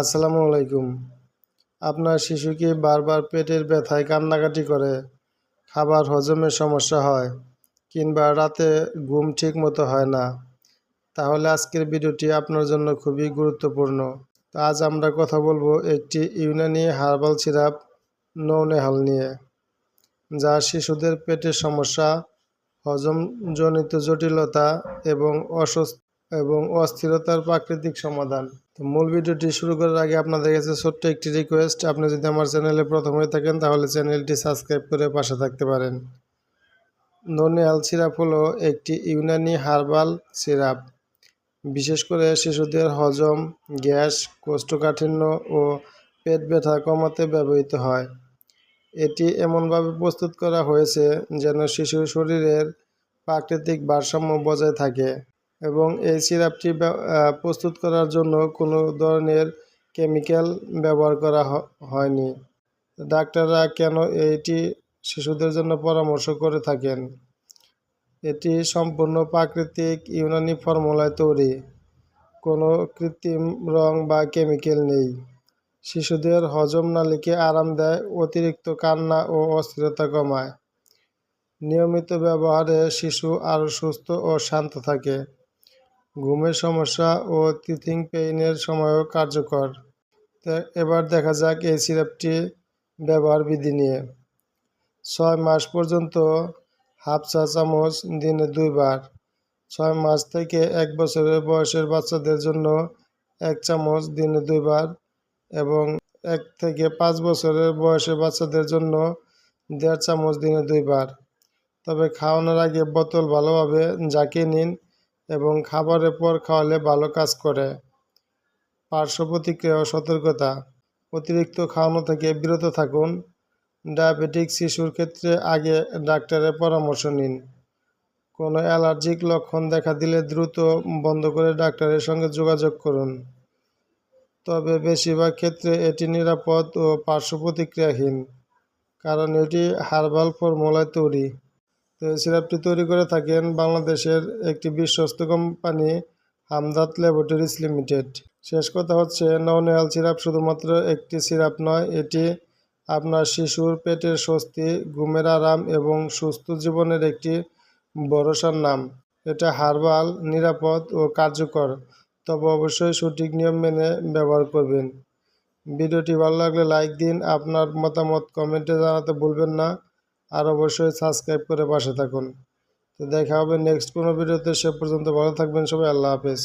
আসসালামু আলাইকুম। আপনার শিশু কি বারবার পেটের ব্যথায় কান্নাকাটি করে? খাবার হজমের সমস্যা হয় কিংবা রাতে ঘুম ঠিক মতো হয় না। তাহলে আজকের ভিডিওটি আপনার জন্য খুবই গুরুত্বপূর্ণ। তো আজ আমরা কথা বলব একটি ইউনানি হার্বাল সিরাপ নৌনেহাল নিয়ে, যা শিশুদের পেটের সমস্যা, হজমজনিত জটিলতা এবং অসুস্থ এবং অস্থিরতার প্রাকৃতিক সমাধান। তো মূল ভিডিওটি শুরু করার আগে আপনাদের কাছে ছোট্ট একটি রিকোয়েস্ট আপনি যদি আমার চ্যানেলে প্রথম হয়ে থাকেন, তাহলে চ্যানেলটি সাবস্ক্রাইব করে পাশে থাকতে পারেন। ননিয়াল সিরাপ হলো একটি ইউনানি হার্বাল সিরাপ। বিশেষ করে শিশুদের হজম, গ্যাস, কোষ্ঠকাঠিন্য ও পেট ব্যথা কমাতে ব্যবহৃত হয়। এটি এমনভাবে প্রস্তুত করা হয়েছে যেন শিশুর শরীরের প্রাকৃতিক ভারসাম্য বজায় থাকে। এবং এই সিরাপটি প্রস্তুত করার জন্য কোনো ধরনের কেমিক্যাল ব্যবহার করা হয়নি। ডাক্তাররা কেন এটি শিশুদের জন্য পরামর্শ করে থাকেন? এটি সম্পূর্ণ প্রাকৃতিক ইউনানি ফর্মুলায় তৈরি। কোনো কৃত্রিম রং বা কেমিক্যাল নেই। শিশুদের হজম নালীকে আরাম দেয়, অতিরিক্ত কান্না ও অস্থিরতা কমায়। নিয়মিত ব্যবহারে শিশু আরও সুস্থ ও শান্ত থাকে। ঘুমের সমস্যা ও টিথিং পেইনের সময়ও কার্যকর। এবার দেখা যাক এই সিরাপটি ব্যবহার বিধি নিয়ে। ছয় মাস পর্যন্ত হাফ চা চামচ দিনে দুইবার। ছয় মাস থেকে এক বছরের বয়সের বাচ্চাদের জন্য এক চামচ দিনে দুইবার এবং এক থেকে পাঁচ বছরের বয়সের বাচ্চাদের জন্য দেড় চামচ দিনে দুইবার। তবে খাওয়ানোর আগে বোতল ভালোভাবে ঝাঁকিয়ে নিন এবং খাবারের পর খাওয়ালে ভালো কাজ করে। পার্শ্ব প্রতিক্রিয়া ও সতর্কতা। অতিরিক্ত খাওয়ানো থেকে বিরত থাকুন। ডায়াবেটিক শিশুর ক্ষেত্রে আগে ডাক্তারের পরামর্শ নিন। কোনো অ্যালার্জিক লক্ষণ দেখা দিলে দ্রুত বন্ধ করে ডাক্তারের সঙ্গে যোগাযোগ করুন। তবে বেশিরভাগ ক্ষেত্রে এটি নিরাপদ ও পার্শ্ব প্রতিক্রিয়াহীন, কারণ এটি হার্বাল ফর্মুলায় তৈরি। সিরাপটি তৈরি করে থাকেন বাংলাদেশের একটি বিশ্বস্ত কোম্পানি হামদাত ল্যাবরেটরিজ লিমিটেড। শেষ কথা হচ্ছে নওনেহাল সিরাপ শুধুমাত্র একটি সিরাপ নয়, এটি আপনার শিশুর পেটের স্বস্তি, ঘুমের আরাম এবং সুস্থ জীবনের একটি ভরসার নাম। এটা হার্বাল, নিরাপদ ও কার্যকর। তবে অবশ্যই সঠিক নিয়ম মেনে ব্যবহার করবেন। ভিডিওটি ভালো লাগলে লাইক দিন, আপনার মতামত কমেন্টে জানাতে ভুলবেন না। আর অবশ্যই সাবস্ক্রাইব করে পাশে থাকুন। তো দেখা হবে নেক্সট কোনো ভিডিওতে, সে পর্যন্ত ভালো থাকবেন সবাই, আল্লাহ হাফেজ।